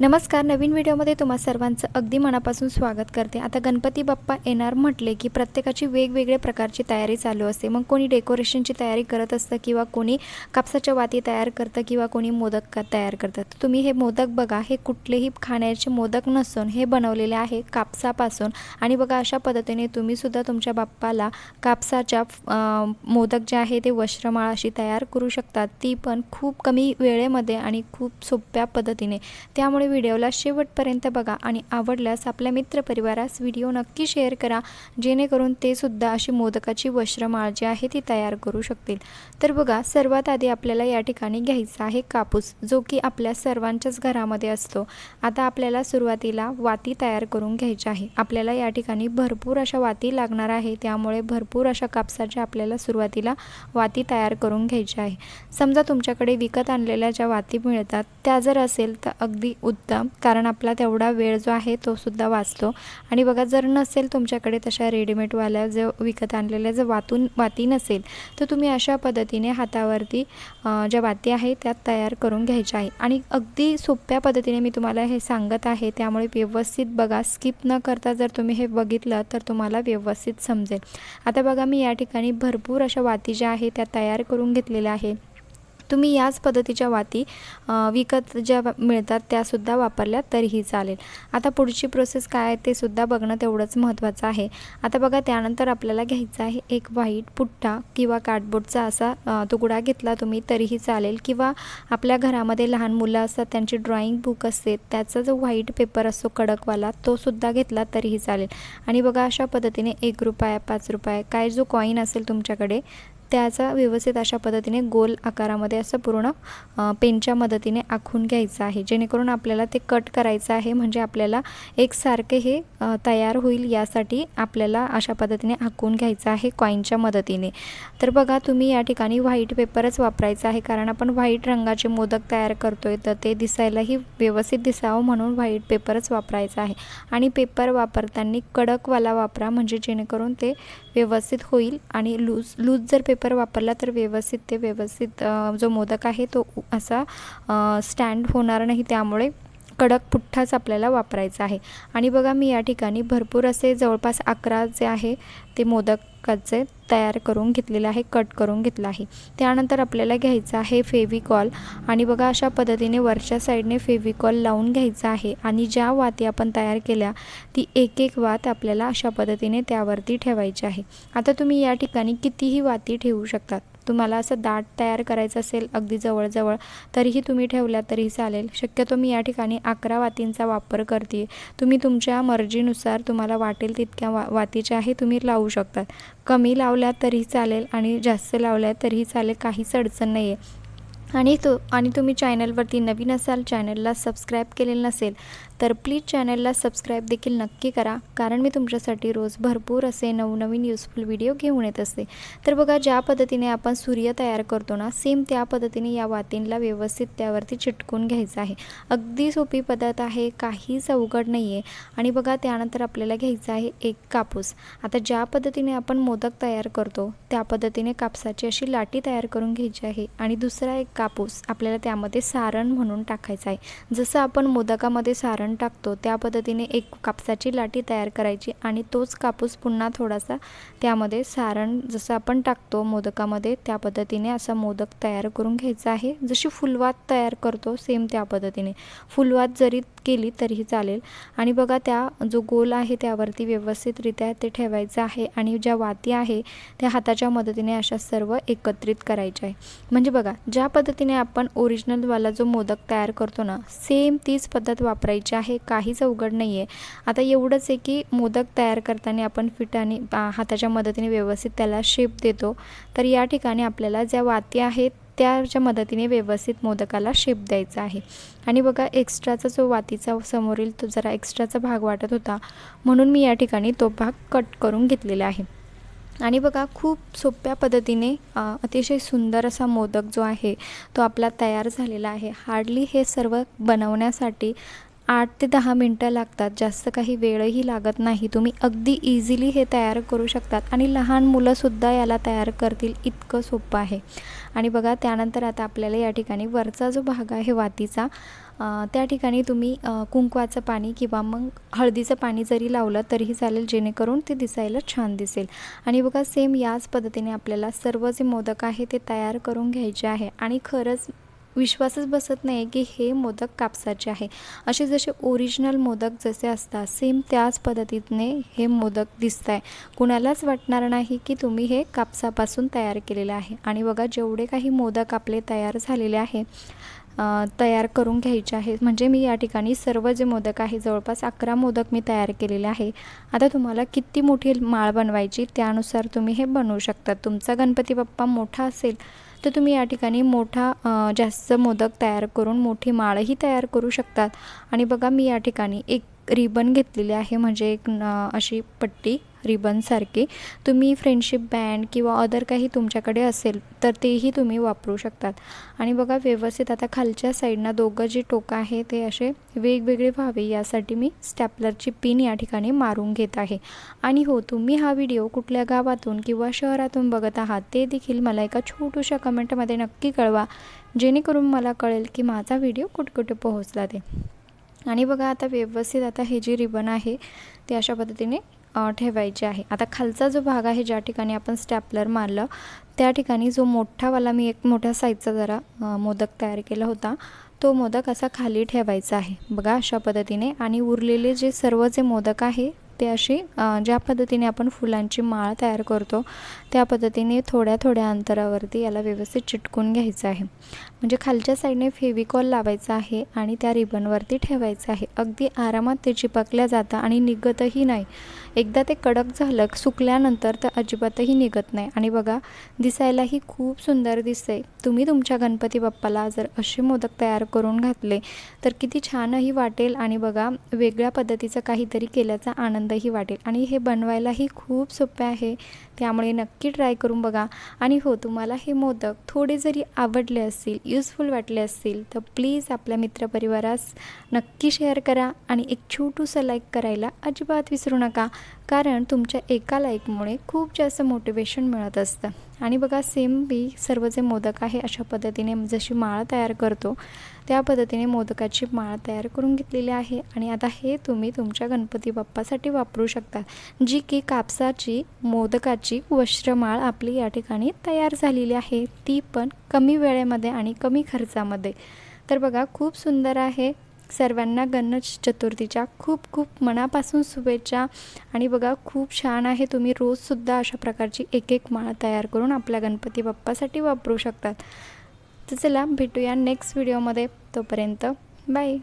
नमस्कार नवीन व्हिडिओमध्ये तुम्हा सर्वांचं अगदी मनापासून स्वागत करते. आता गणपती बाप्पा येणार म्हटले की प्रत्येकाची वेगवेगळ्या प्रकारची तयारी चालू असते. मग कोणी डेकोरेशनची तयारी करत असतं किंवा कोणी कापसाच्या वाती तयार करतं किंवा कोणी मोदक का तयार करतात तर तुम्ही हे मोदक बघा. हे कुठलेही खाण्याचे मोदक नसून हे बनवलेले आहे कापसापासून. आणि बघा अशा पद्धतीने तुम्हीसुद्धा तुमच्या बाप्पाला कापसाच्या मोदक जे आहे ते वस्त्रमाळ अशी तयार करू शकतात ती पण खूप कमी वेळेमध्ये आणि खूप सोप्या पद्धतीने. त्यामुळे व्हिडिओला शेवटपर्यंत बघा आणि आवडल्यास आपल्या मित्रपरिवारास व्हिडिओ नक्की शेअर करा. जेणेकरून ते सुद्धा अशी मोदकाची वस्त्रमाळ जी आहे ती तयार करू शकतील. तर बघा सर्वात आधी आपल्याला या ठिकाणी घ्यायचा आहे कापूस जो की आपल्या सर्वांच्याच घरामध्ये असतो. आता आपल्याला सुरुवातीला वाती तयार करून घ्यायची आहे. आपल्याला या ठिकाणी भरपूर अशा वाती लागणार आहे. त्यामुळे भरपूर अशा कापसाच्या आपल्याला सुरुवातीला वाती तयार करून घ्यायच्या आहे. समजा तुमच्याकडे विकत आणलेल्या ज्या वाती मिळतात त्या जर असेल तर अगदी उत्तम कारण आपला तेवढा वेळ जो आहे तो सुद्धा वाचतो. आणि बघा जर नसेल तुमच्याकडे तशा रेडीमेडवाल्या जे विकत आणलेल्या जर वातून वाती नसेल तर तुम्ही अशा पद्धतीने हातावरती ज्या वाती आहे त्या तयार करून घ्यायच्या आहे आणि अगदी सोप्या पद्धतीने मी तुम्हाला हे सांगत आहे त्यामुळे व्यवस्थित बघा स्किप न करता जर तुम्ही हे बघितलं तर तुम्हाला व्यवस्थित समजेल. आता बघा मी या ठिकाणी भरपूर अशा वाती ज्या आहे त्या तयार करून घेतलेल्या आहे तुम्ही याच पद्धतीच्या वाती विकत ज्या मिळतात त्यासुद्धा वापरल्या तरीही चालेल. आता पुढची प्रोसेस काय आहे ते सुद्धा बघणं तेवढंच महत्त्वाचं आहे. आता बघा त्यानंतर आपल्याला घ्यायचा आहे एक व्हाईट पुट्टा किंवा कार्डबोर्डचा असा तुकडा घेतला तुम्ही तरीही चालेल. किंवा आपल्या घरामध्ये लहान मुलं असतात त्यांची ड्रॉइंग बुक असते त्याचा जो व्हाईट पेपर असतो कडकवाला तो सुद्धा घेतला तरीही चालेल. आणि बघा अशा पद्धतीने एक रुपया पाच रुपये काय जो कॉईन असेल तुमच्याकडे त्याचा व्यवस्थित अशा पद्धतीने गोल आकारामध्ये असं पूर्ण पेनच्या मदतीने आखून घ्यायचं आहे. जेणेकरून आपल्याला ते कट करायचं आहे म्हणजे आपल्याला एकसारखे हे तयार होईल यासाठी आपल्याला अशा पद्धतीने आखून घ्यायचं आहे कॉईनच्या मदतीने. तर बघा तुम्ही या ठिकाणी व्हाईट पेपरच वापरायचा आहे कारण आपण व्हाईट रंगाचे मोदक तयार करतोय तर ते दिसायलाही व्यवस्थित दिसावं म्हणून व्हाईट पेपरच वापरायचा आहे. आणि पेपर वापरताना कडकवाला वापरा म्हणजे जेणेकरून ते व्यवस्थित होईल आणि लूज लूज जर पेपर पेपर वापरला तर व्यवस्थित ते व्यवस्थित जो मोदक आहे तो असा स्टँड होणार नाही त्यामुळे. कडक पुठ्ठाच आपल्याला वापरायचा आहे. आणि बघा मी या ठिकाणी भरपूर असे जवळपास अकरा जे आहे ते मोदकाचे तयार करून घेतलेले आहे कट करून घेतलं आहे. त्यानंतर आपल्याला घ्यायचं आहे फेविकॉल आणि बघा अशा पद्धतीने वरच्या साईडने फेविकॉल लावून घ्यायचं आहे. आणि ज्या वाती आपण तयार केल्या ती एक एक वात आपल्याला अशा पद्धतीने त्यावरती ठेवायची आहे. आता तुम्ही या ठिकाणी कितीही वाती ठेवू शकतात. तुम्हाला असं दाट तयार करायचं असेल अगदी जवळजवळ तरीही तुम्ही ठेवल्या तरीही चालेल. शक्यतो मी या ठिकाणी अकरा वातींचा वापर करते. तुम्ही तुमच्या मर्जीनुसार तुम्हाला वाटेल तितक्या वा वातीच्या आहे तुम्ही लावू शकतात कमी लावल्या तरीही चालेल आणि जास्त लावल्या तरीही चालेल काहीच अडचण नाही आहे आणि तो आणि तुम्ही चॅनलवरती नवीन असाल चॅनलला सबस्क्राईब केलेलं नसेल तर प्लीज चॅनलला सबस्क्राईब देखील नक्की करा. कारण मी तुमच्यासाठी रोज भरपूर असे नवनवीन युजफुल व्हिडिओ घेऊन येत असते. तर बघा ज्या पद्धतीने आपण सूर्य तयार करतो ना सेम त्या पद्धतीने या वातींला व्यवस्थित त्यावरती चिटकून घ्यायचं आहे. अगदी सोपी पद्धत आहे काहीच अवघड नाही आहे आणि बघा त्यानंतर आपल्याला घ्यायचं आहे एक कापूस. आता ज्या पद्धतीने आपण मोदक तयार करतो त्या पद्धतीने कापसाची अशी लाटी तयार करून घ्यायची आहे. आणि दुसरा एक कापूस आपल्याला त्यामध्ये सारण म्हणून टाकायचं आहे. जसं आपण मोदकामध्ये सारण टाकतो. त्या पद्धतीने एक कापसाची लाटी तयार करायची आणि तोच कापूस पुन्हा थोडासा त्यामध्ये सारण जसं आपण टाकतो मोदकामध्ये त्या पद्धतीने असा मोदक तयार करून घ्यायचा आहे. जशी फुलवात तयार करतो सेम त्या पद्धतीने. फुलवात जरी केली तरीही चालेल. आणि बघा त्या जो गोल आहे त्यावरती व्यवस्थितरित्या ते ठेवायचं आहे आणि ज्या वाती आहे त्या हाताच्या मदतीने अशा सर्व एकत्रित करायच्या आहे. म्हणजे बघा ज्या पद्धतीने आपण ओरिजिनलवाला जो मोदक तयार करतो ना सेम तीच पद्धत वापरायची आहे काहीच अवघड नाही आहे आता एवढंच आहे की मोदक तयार करताना आपण फिटाने हाताच्या मदतीने व्यवस्थित त्याला शेप देतो तर या ठिकाणी आपल्याला ज्या वाती आहेत त्याच्या मदतीने व्यवस्थित मोदकाला शेप द्यायचा आहे. आणि बघा एक्स्ट्राचा जो वातीचा समोरील तो जरा एक्स्ट्राचा भाग वाटत होता म्हणून मी या ठिकाणी तो भाग कट करून घेतलेला आहे. आणि बघा खूप सोप्या पद्धतीने अतिशय सुंदर असा मोदक जो आहे तो आपला तयार झालेला आहे. हार्डली हे सर्व बनवण्यासाठी आठ ते दहा मिनटं लागतात. जास्त काही वेळही लागत नाही. तुम्ही अगदी इझिली हे तयार करू शकतात आणि लहान मुलंसुद्धा याला तयार करतील इतकं सोपं आहे. आणि बघा त्यानंतर आता आपल्याला या ठिकाणी वरचा जो भाग आहे वातीचा त्या ठिकाणी तुम्ही कुंकवाचं पाणी किंवा मग हळदीचं पाणी जरी लावलं तरीही चालेल जेणेकरून ते दिसायला छान दिसेल. आणि बघा सेम याच पद्धतीने आपल्याला सर्व जे मोदक आहे ते तयार करून घ्यायचे आहे. आणि खरंच विश्वासच बसत नाही की हे मोदक कापसाचे आहे. असे जसे ओरिजिनल मोदक जसे असतात सेम त्याच पद्धतीने हे मोदक दिसत आहे कुणालाच वाटणार नाही की तुम्ही हे कापसापासून तयार केलेले आहे. आणि बघा जेवढे काही मोदक आपले तयार झालेले आहे तयार करून घ्यायचे आहे. म्हणजे मी या ठिकाणी सर्व जे मोदक आहे जवळपास अकरा मोदक मी तयार केलेले आहे. आता तुम्हाला किती मोठी माळ बनवायची त्यानुसार तुम्ही हे बनवू शकता. तुमचा गणपती बाप्पा मोठा असेल तर तुम्ही या ठिकाणी मोठा जास्त मोदक तयार करून मोठी माळही तयार करू शकतात. आणि बघा मी या ठिकाणी एक रिबन घेतलेली आहे म्हणजे एक न- अशी पट्टी रिबनसारखी. तुम्ही फ्रेंडशिप बँड किंवा अदर काही तुमच्याकडे असेल तर तेही तुम्ही वापरू शकतात. आणि बघा व्यवस्थित आता खालच्या साईडनं दोघं जे टोकं आहे ते असे वेगवेगळे व्हावे यासाठी मी स्टॅपलरची पिन या ठिकाणी मारून घेत आहे. आणि हो तुम्ही हा व्हिडिओ कुठल्या गावातून किंवा शहरातून बघत आहात ते देखील मला एका छोटूशा कमेंटमध्ये नक्की कळवा. जेणेकरून मला कळेल की माझा व्हिडिओ कुठकुठे कुठे पोहोचला ते. आणि बघा आता व्यवस्थित आता हे जे रिबन आहे ते अशा पद्धतीने ठेवायचे आहे. आता खालचा जो भाग आहे ज्या ठिकाणी आपण स्टॅपलर मारलं त्या ठिकाणी जो मोठावाला मी एक मोठ्या साईजचा जरा मोदक तयार केला होता तो मोदक असा खाली ठेवायचा आहे. बघा अशा पद्धतीने. आणि उरलेले जे सर्व जे मोदक आहे ते अशी ज्या पद्धतीने आपण फुलांची माळ तयार करतो त्या पद्धतीने थोड्या थोड्या अंतरावरती याला व्यवस्थित चिटकून घ्यायचं आहे. म्हणजे खालच्या साईडने फेविकॉल लावायचा आहे आणि त्या रिबनवरती ठेवायचं आहे. अगदी आरामात ते चिपकल्या जातं आणि निघतही नाही. एकदा ते कडक झालं सुकल्यानंतर तर अजिबातही निघत नाही. आणि बघा दिसायलाही खूप सुंदर दिसते तुम्ही तुमच्या गणपती बाप्पाला जर असे मोदक तयार करून घातले तर किती छानही वाटेल आणि बघा वेगळ्या पद्धतीचं काहीतरी केल्याचा आनंदही वाटेल. आणि हे बनवायलाही खूप सोपे आहे. त्यामुळे नक्की ट्राय करून बघा. आणि हो तुम्हाला हे मोदक थोडे जरी आवडले असतील युजफुल वाटले असतील तर प्लीज आपल्या मित्रपरिवारास नक्की शेअर करा. आणि एक छोटूसं लाईक करायला अजिबात विसरू नका. कारण तुमच्या एका लाईकमुळे खूप जास्त मोटिवेशन मिळत असतं. आणि बघा सेम मी सर्व जे मोदक आहे अशा पद्धतीने जशी माळ तयार करतो त्या पद्धतीने मोदकाची माळ तयार करून घेतलेली आहे. आणि आता हे तुम्ही तुमच्या गणपती बाप्पासाठी वापरू शकता जी की कापसाची मोदकाची वस्त्रमाळ आपली या ठिकाणी तयार झालेली आहे. ती पण कमी वेळेमध्ये आणि कमी खर्चामध्ये. तर बघा खूप सुंदर आहे. सर्वांना गणेश चतुर्थीच्या खूप खूप मनापासून शुभेच्छा. आणि बघा खूप छान आहे. तुम्ही रोजसुद्धा अशा प्रकारची एक एक माळ तयार करून आपल्या गणपती बाप्पासाठी वापरू शकतात. तर चला भेटूया नेक्स्ट व्हिडिओमध्ये तोपर्यंत बाय